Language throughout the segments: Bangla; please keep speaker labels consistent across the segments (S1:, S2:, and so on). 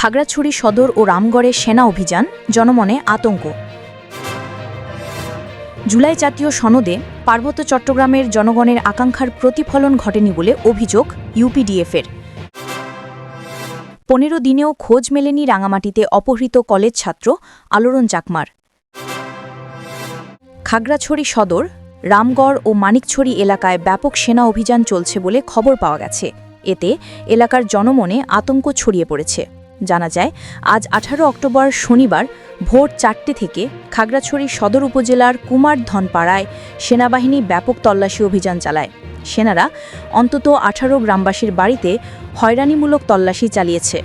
S1: খাগড়াছড়ি সদর ও রামগড়ে সেনা অভিযান, জনমনে আতঙ্ক। জুলাই জাতীয় সনদে পার্বত্য চট্টগ্রামের জনগণের আকাঙ্ক্ষার প্রতিফলন ঘটেনি বলে অভিযোগ ইউপিডিএফের। পনেরো দিনেও খোঁজ মেলেনি রাঙামাটিতে অপহৃত কলেজ ছাত্র আলোড়ন চাকমার। খাগড়াছড়ি সদর, রামগড় ও মানিকছড়ি এলাকায় ব্যাপক সেনা অভিযান চলছে বলে খবর পাওয়া গেছে। এতে এলাকার জনমনে আতঙ্ক ছড়িয়ে পড়েছে। জানা যায়, আজ আঠারো অক্টোবর শনিবার ভোর চারটে থেকে খাগড়াছড়ি সদর উপজেলার কুমার ধনপাড়ায় সেনাবাহিনী ব্যাপক তল্লাশি অভিযান চালায়। সেনারা অন্তত আঠারো গ্রামবাসীর বাড়িতে হয়রানিমূলক তল্লাশি চালিয়েছে।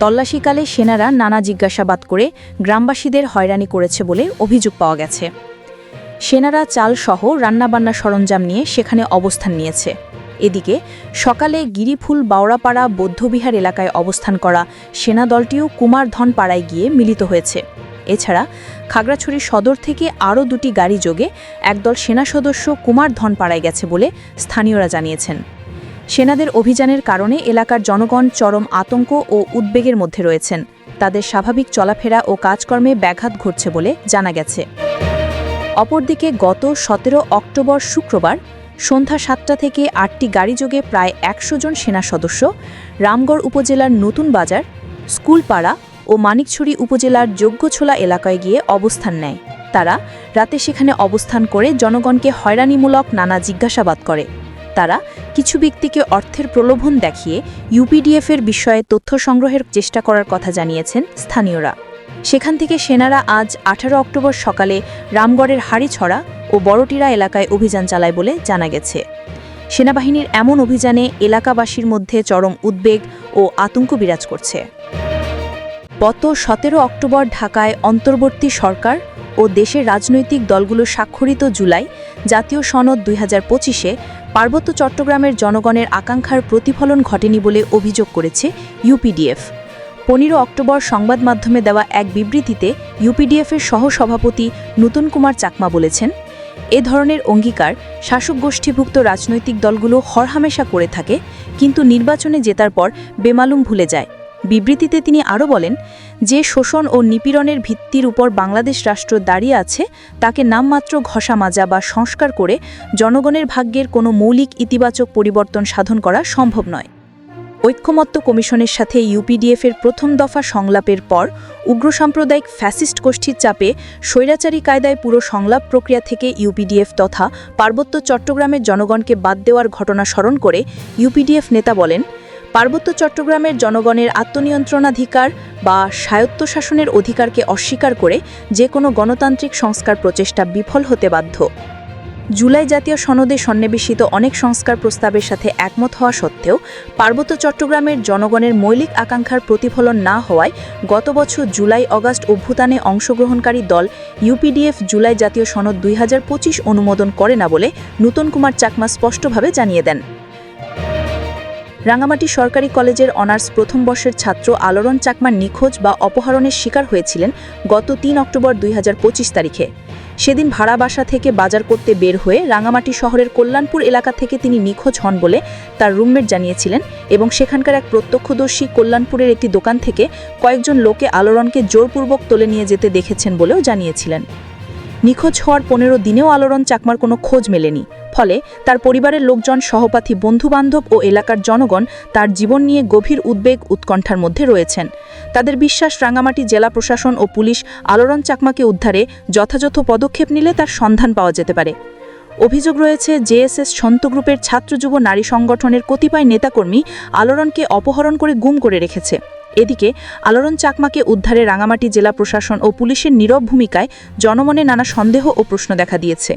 S1: তল্লাশিকালে সেনারা নানা জিজ্ঞাসাবাদ করে গ্রামবাসীদের হয়রানি করেছে বলে অভিযোগ পাওয়া গেছে। সেনারা চালসহ রান্নাবান্না সরঞ্জাম নিয়ে সেখানে অবস্থান নিয়েছে। এদিকে সকালে গিরিফুল বাওড়াপাড়া বৌদ্ধবিহার এলাকায় অবস্থান করা সেনা দলটিও কুমারধন পাড়ায় গিয়ে মিলিত হয়েছে। এছাড়া খাগড়াছড়ি সদর থেকে আরও দুটি গাড়ি যোগে একদল সেনা সদস্য কুমারধন পাড়ায় গেছে বলে স্থানীয়রা জানিয়েছেন। সেনাদের অভিযানের কারণে এলাকার জনগণ চরম আতঙ্ক ও উদ্বেগের মধ্যে রয়েছেন। তাদের স্বাভাবিক চলাফেরা ও কাজকর্মে ব্যাঘাত ঘটছে বলে জানা গেছে। অপরদিকে গত সতেরো অক্টোবর শুক্রবার সন্ধ্যা সাতটা থেকে আটটি গাড়িযোগে প্রায় একশো জন সেনা সদস্য, রামগড় উপজেলার নতুন বাজার, স্কুলপাড়া ও মানিকছড়ি উপজেলার যোগ্যছোলা এলাকায় গিয়ে অবস্থান নেয়। তারা রাতে সেখানে অবস্থান করে জনগণকে হয়রানিমূলক নানা জিজ্ঞাসাবাদ করে। তারা কিছু ব্যক্তিকে অর্থের প্রলোভন দেখিয়ে ইউপিডিএফের বিষয়ে তথ্য সংগ্রহের চেষ্টা করার কথা জানিয়েছেন স্থানীয়রা। সেখান থেকে সেনারা আজ আঠারো অক্টোবর সকালে রামগড়ের হাড়িছড়া ও বড়টিরা এলাকায় অভিযান চালায় বলে জানা গেছে। সেনাবাহিনীর এমন অভিযানে এলাকাবাসীর মধ্যে চরম উদ্বেগ ও আতঙ্ক বিরাজ করছে। গত সতেরো অক্টোবর ঢাকায় অন্তর্বর্তী সরকার ও দেশের রাজনৈতিক দলগুলো স্বাক্ষরিত জুলাই জাতীয় সনদ দুই হাজার পঁচিশে পার্বত্য চট্টগ্রামের জনগণের আকাঙ্ক্ষার প্রতিফলন ঘটেনি বলে অভিযোগ করেছে ইউপিডিএফ। পনেরো অক্টোবর সংবাদ মাধ্যমে দেওয়া এক বিবৃতিতে ইউপিডিএফের সহসভাপতি নূতন কুমার চাকমা বলেছেন এ ধরনের অঙ্গীকার শাসক গোষ্ঠীভুক্ত রাজনৈতিক দলগুলো হরহামেশা করে থাকে, কিন্তু নির্বাচনে জেতার পর বেমালুম ভুলে যায়। বিবৃতিতে তিনি আরও বলেন, যে শোষণ ও নিপীড়নের ভিত্তির উপর বাংলাদেশ রাষ্ট্র দাঁড়িয়ে আছে, তাকে নামমাত্র ঘষা মাজা বা সংস্কার করে জনগণের ভাগ্যের কোনো মৌলিক ইতিবাচক পরিবর্তন সাধন করা সম্ভব নয়। ঐক্যমত্য কমিশনের সাথে ইউপিডিএফের প্রথম দফা সংলাপের পর উগ্র সাম্প্রদায়িক ফ্যাসিস্ট গোষ্ঠীর চাপে স্বৈরাচারী কায়দায় পুরো সংলাপ প্রক্রিয়া থেকে ইউপিডিএফ তথা পার্বত্য চট্টগ্রামের জনগণকে বাদ দেওয়ার ঘটনা স্মরণ করে ইউপিডিএফ নেতা বলেন, পার্বত্য চট্টগ্রামের জনগণের আত্মনিয়ন্ত্রণাধিকার বা স্বায়ত্তশাসনের অধিকারকে অস্বীকার করে যে কোনো গণতান্ত্রিক সংস্কার প্রচেষ্টা বিফল হতে বাধ্য। জুলাই জাতীয় সনদে সন্নিবেশিত অনেক সংস্কার প্রস্তাবের সাথে একমত হওয়া সত্ত্বেও পার্বত্য চট্টগ্রামের জনগণের মৌলিক আকাঙ্ক্ষার প্রতিফলন না হওয়ায় গত বছর জুলাই অগাস্ট অভ্যুত্থানে অংশগ্রহণকারী দল ইউপিডিএফ জুলাই জাতীয় সনদ দুই হাজার পঁচিশ অনুমোদন করে না বলে নূতন কুমার চাকমা স্পষ্টভাবে জানিয়ে দেন। রাঙামাটি সরকারি কলেজের অনার্স প্রথম বর্ষের ছাত্র আলোড়ন চাকমার নিখোঁজ বা অপহরণের শিকার হয়েছিলেন গত তিন অক্টোবর দুই হাজার পঁচিশ তারিখে। সেদিন ভাড়া বাসা থেকে বাজার করতে বের হয়ে রাঙামাটি শহরের কল্যাণপুর এলাকা থেকে তিনি নিখোঁজ হন বলে তার রুমমেট জানিয়েছিলেন এবং সেখানকার এক প্রত্যক্ষদর্শী কল্যাণপুরের একটি দোকান থেকে কয়েকজন লোকে আলোড়নকে জোরপূর্বক তুলে নিয়ে যেতে দেখেছেন বলেও জানিয়েছিলেন। নিখোঁজ হওয়ার পনেরো দিনেও আলোড়ন চাকমার কোনো খোঁজ মেলেনি। ফলে তার পরিবারের লোকজন, সহপাঠী, বন্ধুবান্ধব ও এলাকার জনগণ তার জীবন নিয়ে গভীর উদ্বেগ উৎকণ্ঠার মধ্যে রয়েছেন। তাদের বিশ্বাস, রাঙামাটি জেলা প্রশাসন ও পুলিশ আলোড়ন চাকমাকে উদ্ধারে যথাযথ পদক্ষেপ নিলে তার সন্ধান পাওয়া যেতে পারে। অভিযোগ রয়েছে, জেএসএস সন্ত গ্রুপের ছাত্র যুব নারী সংগঠনের কতিপয় নেতাকর্মী আলোড়নকে অপহরণ করে গুম করে রেখেছে। এদিকে চাকমাকে উদ্ধারে রাঙামাটি জেলা প্রশাসন ও পুলিশের নীরব ভূমিকায় জনমনে নানা সন্দেহ ও প্রশ্ন দেখা দিয়েছে।